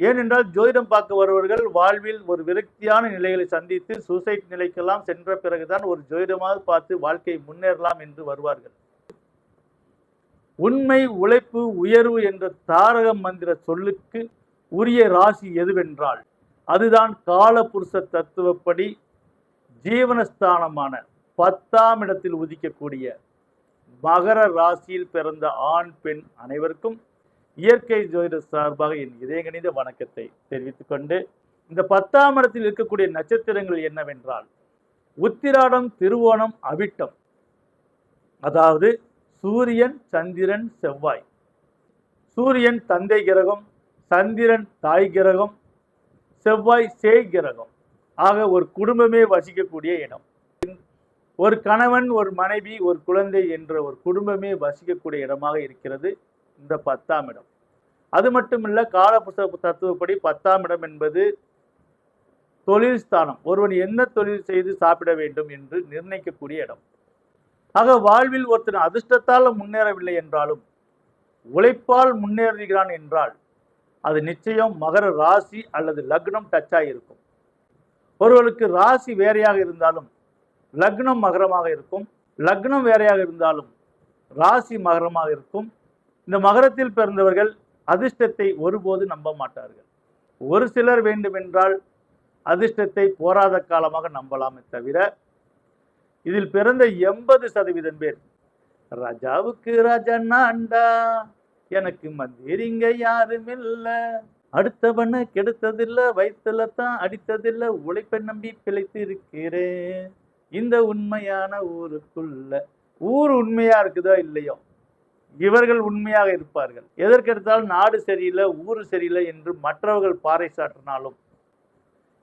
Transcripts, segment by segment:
ஏனென்றால் ஜோதிடம் பார்க்க வருபவர்கள் வாழ்வில் ஒரு விரக்தியான நிலைகளை சந்தித்து சூசைட் நிலைக்கெல்லாம் சென்ற பிறகுதான் ஒரு ஜோதிடமாக பார்த்து வாழ்க்கை முன்னேறலாம் என்று வருவார்கள். உண்மை உழைப்பு உயர்வு என்ற தாரக மந்திர சொல்லுக்கு உரிய ராசி எதுவென்றால் அதுதான் காலபுருஷ தத்துவப்படி ஜீவனஸ்தானமான பத்தாம் இடத்தில் உதிக்கக்கூடிய மகர ராசியில் பிறந்த ஆண் பெண் அனைவருக்கும் இயற்கை ஜோதிட சார்பாக என் இதயங்கணித வணக்கத்தை தெரிவித்துக் கொண்டு இந்த பத்தாம் இடத்தில் இருக்கக்கூடிய நட்சத்திரங்கள் என்னவென்றால் உத்திராடம் திருவோணம் அவிட்டம். அதாவது சூரியன் சந்திரன் செவ்வாய். சூரியன் தந்தை கிரகம் சந்திரன் தாய் கிரகம் செவ்வாய் சேய் கிரகம். ஆக ஒரு குடும்பமே வசிக்கக்கூடிய இடம். ஒரு கணவன் ஒரு மனைவி ஒரு குழந்தை என்ற ஒரு குடும்பமே வசிக்கக்கூடிய இடமாக இருக்கிறது. இந்த பத்தாம் இடம். அது மட்டுமில்ல கால புஸ்தக தத்துவப்படி பத்தாம் இடம் என்பது தொழில் ஸ்தானம். ஒருவன் என்ன தொழில் செய்து சாப்பிட வேண்டும் என்று நிர்ணயிக்கக்கூடிய இடம். ஆக வாழ்வில் ஒருத்தன் அதிர்ஷ்டத்தால் முன்னேறவில்லை என்றாலும் உழைப்பால் முன்னேறுகிறான் என்றால் அது நிச்சயம் மகர ராசி அல்லது லக்னம் டச்சாக இருக்கும் ஒருவருக்கு ராசி வேறையாக இருந்தாலும் லக்னம் மகரமாக இருக்கும். லக்னம் வேறையாக இருந்தாலும் ராசி மகரமாக இருக்கும். இந்த மகரத்தில் பிறந்தவர்கள் அதிர்ஷ்டத்தை ஒருபோது நம்ப மாட்டார்கள். ஒரு சிலர் வேண்டுமென்றால் அதிர்ஷ்டத்தை போராத காலமாக நம்பலாமே தவிர இதில் பிறந்த எண்பது சதவீதம் பேர் ராஜாவுக்கு ராஜா நான்டா எனக்கு மந்திரிங்க யாரும் இல்ல அடுத்தவனை கெடுத்ததில்ல வயிற்றுல தான் அடித்ததில்ல உழைப்பை நம்பி பிழைத்து இருக்கிறேன். இந்த உண்மையான ஊருக்குள்ள ஊர் உண்மையா இருக்குதோ இல்லையோ இவர்கள் உண்மையாக இருப்பார்கள். எதற்கெடுத்தாலும் நாடு சரியில்லை ஊர் சரியில்லை என்று மற்றவர்கள் பாறை சாற்றினாலும்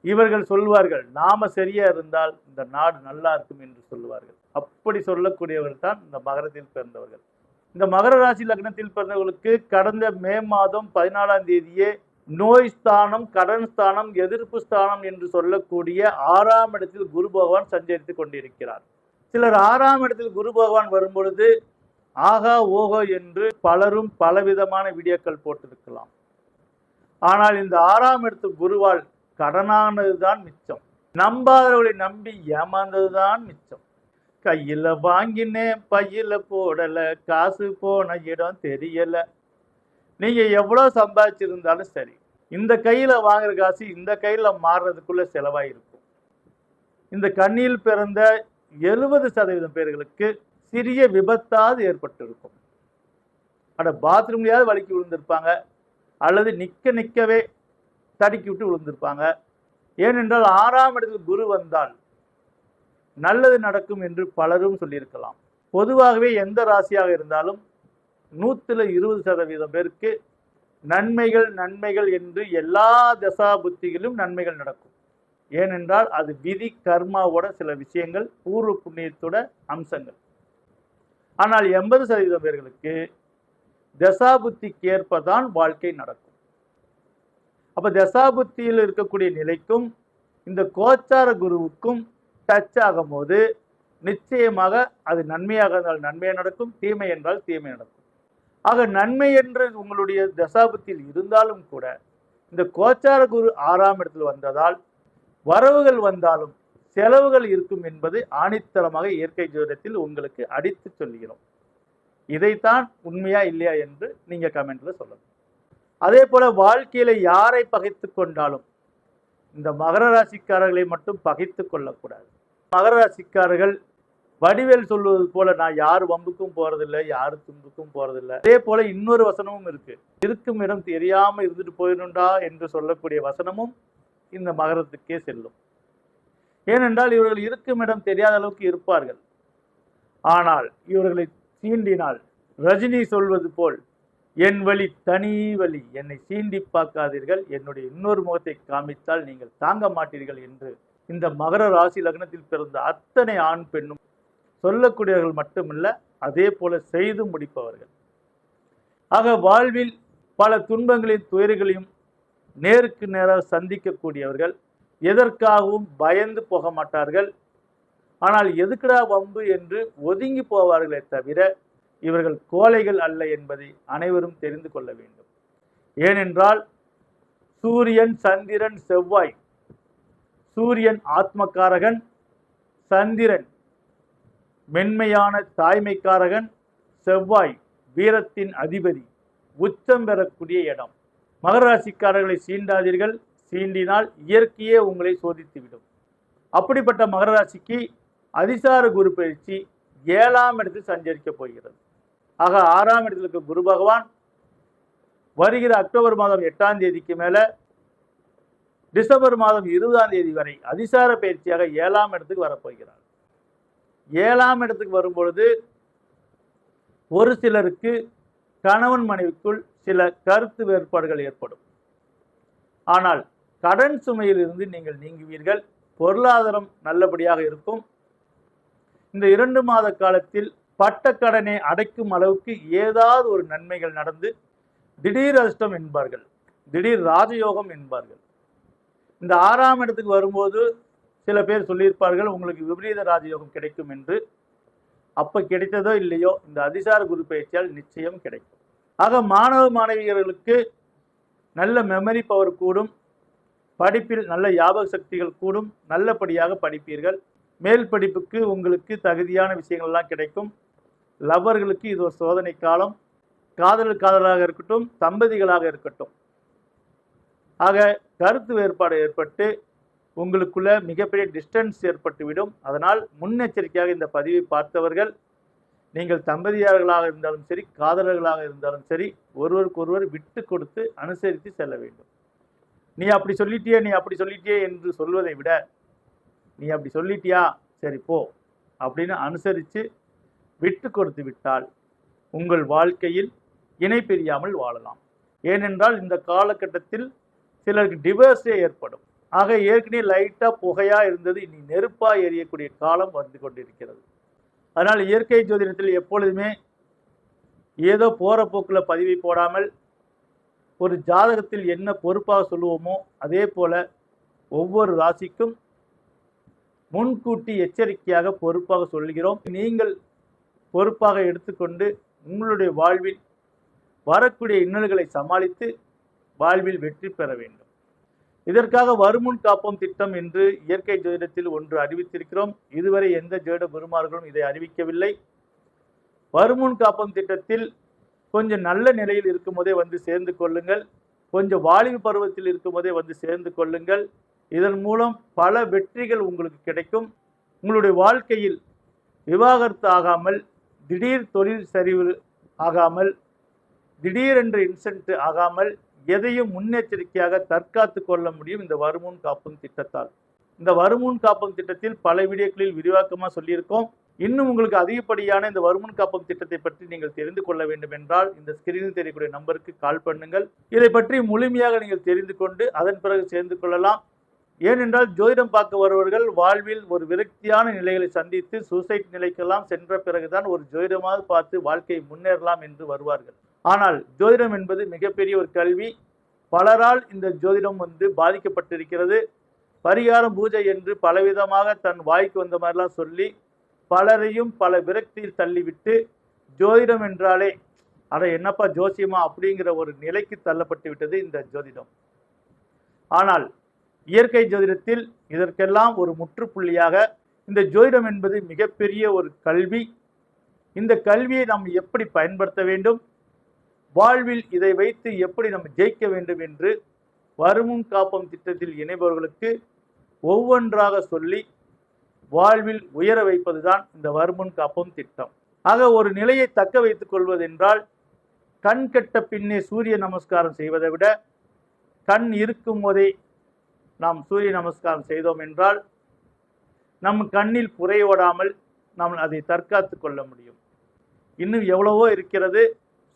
இவர்கள் சொல்வார்கள் நாம சரியா இருந்தால் இந்த நாடு நல்லா இருக்கும் என்று சொல்லுவார்கள். அப்படி சொல்லக்கூடியவர்கள் தான் இந்த மகரத்தில் பிறந்தவர்கள். இந்த மகர ராசி லக்னத்தில் பிறந்தவர்களுக்கு கடந்த மே மாதம் பதினாலாம் தேதியே நோய் ஸ்தானம் கடன் ஸ்தானம் எதிர்ப்பு ஸ்தானம் என்று சொல்லக்கூடிய ஆறாம் இடத்தில் குரு பகவான் சஞ்சரித்து கொண்டிருக்கிறார். சிலர் ஆறாம் இடத்தில் குரு பகவான் வரும்பொழுது ஆகா ஓகோ என்று பலரும் பலவிதமான வீடியோக்கள் போட்டிருக்கலாம். ஆனால் இந்த ஆறாம் இடத்து குருவால் கடனானது தான் மிச்சம். நம்பாதவர்களை நம்பி ஏமாந்ததுதான் மிச்சம். கையில் வாங்கினேன் பையில் போடலை காசு போன இடம் தெரியலை. நீங்கள் எவ்வளோ சம்பாதிச்சிருந்தாலும் சரி இந்த கையில் வாங்குற காசு இந்த கையில் மாறுறதுக்குள்ளே செலவாக செலவாயிருக்கும். இந்த கண்ணியில் பிறந்த எழுபது சதவீதம் பேர்களுக்கு சிறிய விபத்தாவது ஏற்பட்டிருக்கும். அட பாத்ரூம்லையாவது வலிக்கு விழுந்திருப்பாங்க. அல்லது நிற்க நிற்கவே தடுக்கி விட்டு விழுந்திருப்பாங்க. ஏனென்றால் ஆறாம் இடத்தில் குரு வந்தால் நல்லது நடக்கும் என்று பலரும் சொல்லியிருக்கலாம். பொதுவாகவே எந்த ராசியாக இருந்தாலும் நூற்றில் இருபது சதவீதம் பேருக்கு நன்மைகள் நன்மைகள் என்று எல்லா தசா புத்திகளிலும் நன்மைகள் நடக்கும். ஏனென்றால் அது விதி கர்மாவோட சில விஷயங்கள் பூர்வ புண்ணியத்தோட அம்சங்கள். ஆனால் எண்பது சதவீதம் பேர்களுக்கு தசாபுத்திக்கு ஏற்பதான் வாழ்க்கை நடக்கும். அப்ப தசாபுத்தியில் இருக்கக்கூடிய நிலைக்கும் இந்த கோச்சார குருவுக்கும் டச் ஆகும் போது நிச்சயமாக அது நன்மையாக இருந்தால் நன்மை நடக்கும் தீமை என்றால் தீமை நடக்கும். ஆக நன்மை என்று உங்களுடைய தசாபத்தில் இருந்தாலும் கூட இந்த கோச்சார குரு ஆறாம் இடத்தில் வந்ததால் வரவுகள் வந்தாலும் செலவுகள் இருக்கும் என்பது ஆணித்தரமாக இயற்கை ஜோதிடத்தில் உங்களுக்கு அடித்து சொல்கிறோம் இதைத்தான் உண்மையா இல்லையா என்று நீங்க கமெண்ட்ல சொல்லணும் அதே போல வாழ்க்கையில யாரை பகைத்து கொண்டாலும் இந்த மகர ராசிக்காரர்களை மட்டும் பகைத்து கொள்ளக்கூடாது. மகர ராசிக்காரர்கள் வடிவேல் சொல்வது போல நான் யார் வம்புக்கும் போறதில்லை யார் துன்புக்கும் போறதில்லை. அதே போல இன்னொரு வசனமும் இருக்கு. இருக்கும் இடம் தெரியாம இருந்துட்டு போயிடும்டா என்று சொல்லக்கூடிய வசனமும் இந்த மகரத்துக்கே செல்லும். ஏனென்றால் இவர்கள் இருக்கும் இடம் தெரியாத அளவுக்கு இருப்பார்கள். ஆனால் இவர்களை சீண்டினால் ரஜினி சொல்வது போல் என் வழி தனி வழி என்னை சீண்டி பார்க்காதீர்கள். என்னுடைய இன்னொரு முகத்தை காமித்தால் நீங்கள் தாங்க மாட்டீர்கள் என்று இந்த மகர ராசி லக்னத்தில் பிறந்த அத்தனை ஆண் பெண்ணும் சொல்லக்கூடியவர்கள் மட்டுமல்ல அதே போல செய்து முடிப்பவர்கள். ஆக வாழ்வில் பல துன்பங்களின் துயர்களையும் நேருக்கு நேராக சந்திக்கக்கூடியவர்கள் எதற்காகவும் பயந்து போக மாட்டார்கள். ஆனால் எதுக்குடா வம்பு என்று ஒதுங்கி போவார்களே தவிர இவர்கள் கோழைகள் அல்ல என்பதை அனைவரும் தெரிந்து கொள்ள வேண்டும். ஏனென்றால் சூரியன் சந்திரன் செவ்வாய் சூரியன் ஆத்மக்காரகன் சந்திரன் மென்மையான தாய்மைக்காரகன் செவ்வாய் வீரத்தின் அதிபதி உச்சம் பெறக்கூடிய இடம். மகராசிக்காரர்களை சீண்டாதீர்கள். சீண்டினால் இயற்கையே உங்களை சோதித்துவிடும். அப்படிப்பட்ட மகர ராசிக்கு அதிசார குரு பயிற்சி ஏழாம் இடத்தில் சஞ்சரிக்க போகிறது. ஆக ஆறாம் இடத்தில் இருக்க குரு பகவான் வருகிற அக்டோபர் மாதம் எட்டாம் தேதிக்கு மேலே டிசம்பர் மாதம் இருபதாம் தேதி வரை அதிசார பயிற்சியாக ஏழாம் இடத்துக்கு வரப்போகிறார். ஏழாம் இடத்துக்கு வரும்பொழுது ஒரு சிலருக்கு கணவன் மனைவிக்குள் சில கருத்து வேறுபாடுகள் ஏற்படும். ஆனால் கடன் சுமையிலிருந்து நீங்கள் நீங்குவீர்கள். பொருளாதாரம் நல்லபடியாக இருக்கும். இந்த இரண்டு மாத காலத்தில் பட்ட கடனை அடைக்கும் அளவுக்கு ஏதாவது ஒரு நன்மைகள் நடந்து திடீர் அதிர்ஷ்டம் என்பார்கள். திடீர் ராஜயோகம் என்பார்கள். இந்த ஆறாம் இடத்துக்கு வரும்போது சில பேர் சொல்லியிருப்பார்கள் உங்களுக்கு விபரீத ராஜயோகம் கிடைக்கும் என்று. அப்போ கிடைத்ததோ இல்லையோ இந்த அதிசார குரு பயிற்சியால் நிச்சயம் கிடைக்கும். ஆக மாணவ மாணவியர்களுக்கு நல்ல மெமரி பவர் கூடும். படிப்பில் நல்ல ஞாபக சக்திகள் கூடும் நல்லபடியாக படிப்பீர்கள். மேல் படிப்புக்கு உங்களுக்கு தகுதியான விஷயங்கள்லாம் கிடைக்கும். லவ்வர்களுக்கு இது ஒரு சோதனை காலம். காதல் காதலாக இருக்கட்டும் தம்பதிகளாக இருக்கட்டும். ஆக கருத்து வேறுபாடு ஏற்பட்டு உங்களுக்குள்ள மிகப்பெரிய டிஸ்டன்ஸ் ஏற்பட்டுவிடும். அதனால் முன்னெச்சரிக்கையாக இந்த பதிவை பார்த்தவர்கள் நீங்கள் தம்பதியார்களாக இருந்தாலும் சரி காதலர்களாக இருந்தாலும் சரி ஒருவருக்கொருவர் விட்டு கொடுத்து அனுசரித்து செல்ல வேண்டும். நீ அப்படி சொல்லிட்டியே நீ அப்படி சொல்லிட்டியே என்று சொல்வதை விட நீ அப்படி சொல்லிட்டியா? சரி போ அப்படின்னு அனுசரித்து விட்டு கொடுத்து விட்டால் உங்கள் வாழ்க்கையில் இணை பிரியாமல் வாழலாம். ஏனென்றால் இந்த காலகட்டத்தில் சிலருக்கு டிவர்ஸே ஏற்படும். ஆக ஏற்கனவே லைட்டாக புகையாக இருந்தது இனி நெருப்பாக எரியக்கூடிய காலம் வந்து கொண்டிருக்கிறது. அதனால் இயற்கை ஜோதிடத்தில் எப்பொழுதுமே ஏதோ போகிற போக்கில் பதிவை போடாமல் ஒரு ஜாதகத்தில் என்ன பொறுப்பாக சொல்லுவோமோ அதே போல ஒவ்வொரு ராசிக்கும் முன்கூட்டி எச்சரிக்கையாக பொறுப்பாக சொல்கிறோம் நீங்கள் பொறுப்பாக எடுத்துக்கொண்டு உங்களுடைய வாழ்வில் வரக்கூடிய இன்னல்களை சமாளித்து வாழ்வில் வெற்றி பெற வேண்டும். இதற்காக வருமுன் காப்போம் திட்டம் என்று இயற்கை ஜோதிடத்தில் ஒன்று அறிவித்திருக்கிறோம். இதுவரை எந்த ஜோதிட குருமார்களும் இதை அறிவிக்கவில்லை. வருமுன் காப்போம் திட்டத்தில் கொஞ்சம் நல்ல நிலையில் இருக்கும்போதே வந்து சேர்ந்து கொள்ளுங்கள். கொஞ்சம் வாலிப பருவத்தில் இருக்கும்போதே வந்து சேர்ந்து கொள்ளுங்கள். இதன் மூலம் பல வெற்றிகள் உங்களுக்கு கிடைக்கும். உங்களுடைய வாழ்க்கையில் விவாகரத்து ஆகாமல் திடீர் தொழில் சரிவு ஆகாமல் திடீரென்று இன்சென்ட் ஆகாமல் எதையும் முன்னெச்சரிக்கையாக தற்காத்து கொள்ள முடியும் இந்த வருமுன் காப்பும் திட்டத்தால். இந்த வருமுன் காப்பும் திட்டத்தில் பல வீடியோக்களில் விரிவாக்கமாக சொல்லியிருக்கோம். இன்னும் உங்களுக்கு அதிகப்படியான இந்த வருமன் காப்பம் திட்டத்தை பற்றி நீங்கள் தெரிந்து கொள்ள வேண்டும் என்றால் இந்த ஸ்கிரீனில் தெரியக்கூடிய நம்பருக்கு கால் பண்ணுங்கள். இதை பற்றி முழுமையாக நீங்கள் தெரிந்து கொண்டு அதன் பிறகு சேர்ந்து கொள்ளலாம். ஏனென்றால் ஜோதிடம் பார்க்க வருபவர்கள் வாழ்வில் ஒரு விரக்தியான நிலைகளை சந்தித்து சூசைட் நிலைக்கெல்லாம் சென்ற பிறகுதான் ஒரு ஜோதிடமாக பார்த்து வாழ்க்கையை முன்னேறலாம் என்று வருவார்கள். ஆனால் ஜோதிடம் என்பது மிகப்பெரிய ஒரு கல்வி. பலரால் இந்த ஜோதிடம் வந்து பாதிக்கப்பட்டிருக்கிறது. பரிகாரம் பூஜை என்று பலவிதமாக தன் வாய்க்கு வந்த மாதிரிலாம் சொல்லி பலரையும் பல விரக்தியில் தள்ளிவிட்டு ஜோதிடம் என்றாலே அட என்னப்பா ஜோசியமா அப்படிங்கிற ஒரு நிலைக்கு தள்ளப்பட்டு விட்டது இந்த ஜோதிடம். ஆனால் இயற்கை ஜோதிடத்தில் இதற்கெல்லாம் ஒரு முற்றுப்புள்ளியாக இந்த ஜோதிடம் என்பது மிகப்பெரிய ஒரு கல்வி. இந்த கல்வியை நாம் எப்படி பயன்படுத்த வேண்டும்? வாழ்வில் இதை வைத்து எப்படி நம்ம ஜெயிக்க வேண்டும் என்று வருமும் காப்பம் திட்டத்தில் இணைபவர்களுக்கு ஒவ்வொன்றாக சொல்லி வாழ்வில் உயர வைப்பதுதான் இந்த வருமுன் காப்போம் திட்டம். ஆக ஒரு நிலையை தக்க வைத்துக் கொள்வதென்றால் கண் கெட்ட பின்னே சூரிய நமஸ்காரம் செய்வதை விட கண் இருக்கும் போதே நாம் சூரிய நமஸ்காரம் செய்தோம் என்றால் நம் கண்ணில் புறையோடாமல் நாம் அதை தற்காத்து கொள்ள முடியும். இன்னும் எவ்வளவோ இருக்கிறது.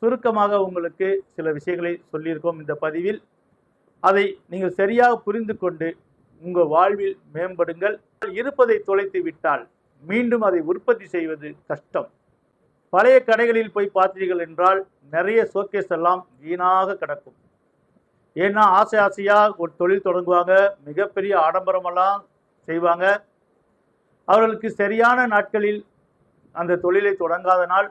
சுருக்கமாக உங்களுக்கு சில விஷயங்களை சொல்லியிருக்கோம் இந்த பதிவில். அதை நீங்கள் சரியாக புரிந்து கொண்டு உங்கள் வாழ்வில் மேம்படுங்கள். இருப்பதை தொலைத்து விட்டால் மீண்டும் அதை உற்பத்தி செய்வது கஷ்டம். பழைய கடைகளில் போய் பார்த்தீர்கள் என்றால் நிறைய ஷோகேஸ் எல்லாம் வீணாக கிடக்கும். ஏன்னா ஆசை ஆசையாக ஒரு தொழில் தொடங்குவாங்க மிகப்பெரிய ஆடம்பரமெல்லாம் செய்வாங்க. அவர்களுக்கு சரியான நாட்களில் அந்த தொழிலை தொடங்காதனால்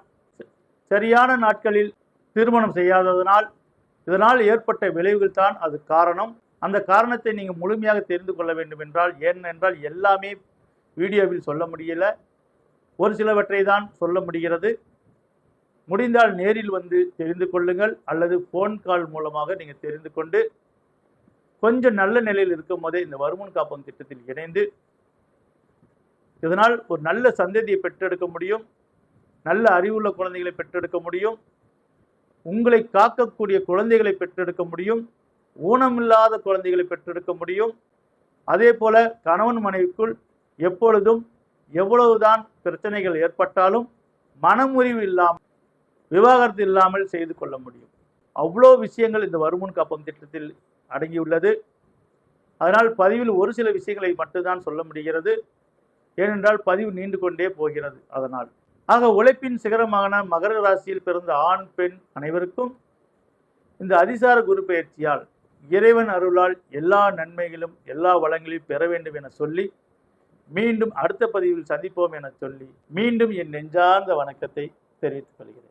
சரியான நாட்களில் திருமணம் செய்யாததனால் இதனால் ஏற்பட்ட விளைவுகள் தான் அது காரணம். அந்த காரணத்தை நீங்கள் முழுமையாக தெரிந்து கொள்ள வேண்டும் என்றால் ஏனென்றால் எல்லாமே வீடியோவில் சொல்ல முடியல. ஒரு சிலவற்றை தான் சொல்ல முடிகிறது. முடிந்தால் நேரில் வந்து தெரிந்து கொள்ளுங்கள் அல்லது ஃபோன் கால் மூலமாக நீங்கள் தெரிந்து கொண்டு கொஞ்சம் நல்ல நிலையில் இருக்கும் போதே இந்த வருமுன் காப்பகம் திட்டத்தில் இணைந்து இதனால் ஒரு நல்ல சந்ததியை பெற்றெடுக்க முடியும். நல்ல அறிவுள்ள குழந்தைகளை பெற்றெடுக்க முடியும். உங்களை காக்கக்கூடிய குழந்தைகளை பெற்றெடுக்க முடியும். ஊனமில்லாத குழந்தைகளை பெற்றெடுக்க முடியும். அதே போல கணவன் மனைவிக்குள் எப்பொழுதும் எவ்வளவுதான் பிரச்சனைகள் ஏற்பட்டாலும் மனமுறிவு இல்லாமல் விவாகரத்து இல்லாமல் செய்து கொள்ள முடியும். அவ்வளோ விஷயங்கள் இந்த வருமுன் காப்பம் திட்டத்தில் அடங்கியுள்ளது. அதனால் பதிவில் ஒரு சில விஷயங்களை மட்டும்தான் சொல்ல முடிகிறது. ஏனென்றால் பதிவு நீண்டு கொண்டே போகிறது அதனால். ஆக உழைப்பின் சிகரமான மகர ராசியில் பிறந்த ஆண் பெண் அனைவருக்கும் இந்த அதிசார குரு பயிற்சியால் இறைவன் அருளால் எல்லா நன்மைகளும் எல்லா வளங்களையும் பெற வேண்டும் என சொல்லி மீண்டும் அடுத்த பதிவில் சந்திப்போம் என சொல்லி மீண்டும் என் நெஞ்சார்ந்த வணக்கத்தை தெரிவித்துக் கொள்கிறேன்.